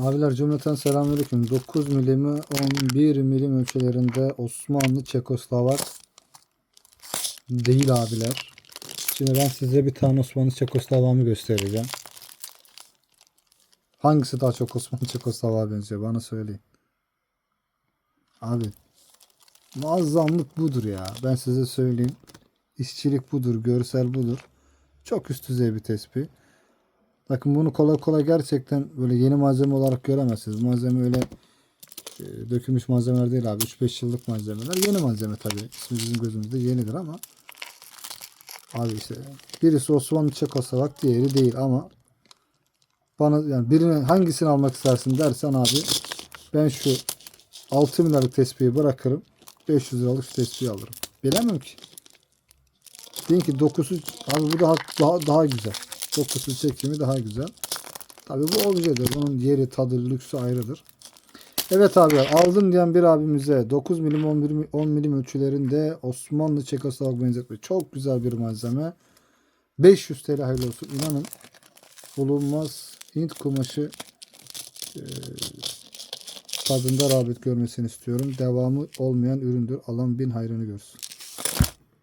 Abiler cümleten selamünaleyküm. 9 milimi 11 milim ölçülerinde Osmanlı Çekoslovak değil abiler. Şimdi ben size bir tane Osmanlı Çekoslovak'ımı göstereceğim. Hangisi daha çok Osmanlı Çekoslovak'a benziyor bana söyleyin. Abi muazzamlık budur ya. Ben size söyleyeyim. İşçilik budur, görsel budur. Çok üst düzey bir tespih. Bakın bunu kolay kolay gerçekten böyle yeni malzeme olarak göremezsiniz. Malzeme öyle e, dökülmüş malzemeler değil abi. 3-5 yıllık malzemeler. Yeni malzeme tabii. İsmi bizim gözümüzde yenidir ama abi işte birisi Osmanlı Çekoslovak diğeri değil ama bana yani birini hangisini almak istersin dersen abi ben şu 6 milyarlık tespihi bırakırım 500 liralık şu tespihi alırım. Bilemem ki. Deyin ki dokusu abi bu daha daha, daha güzel. Dokusu çekimi daha güzel. Tabi bu objedir. Bunun yeri, tadı, lüksü ayrıdır. Evet abiler aldım diyen bir abimize 9 milim 11 mi- 10 milim ölçülerinde Osmanlı Çekoslovak benzetme. Çok güzel bir malzeme. 500 TL hayırlı olsun. İnanın bulunmaz Hint kumaşı e, tadında rağbet görmesini istiyorum. Devamı olmayan üründür. Alan bin hayrını görsün.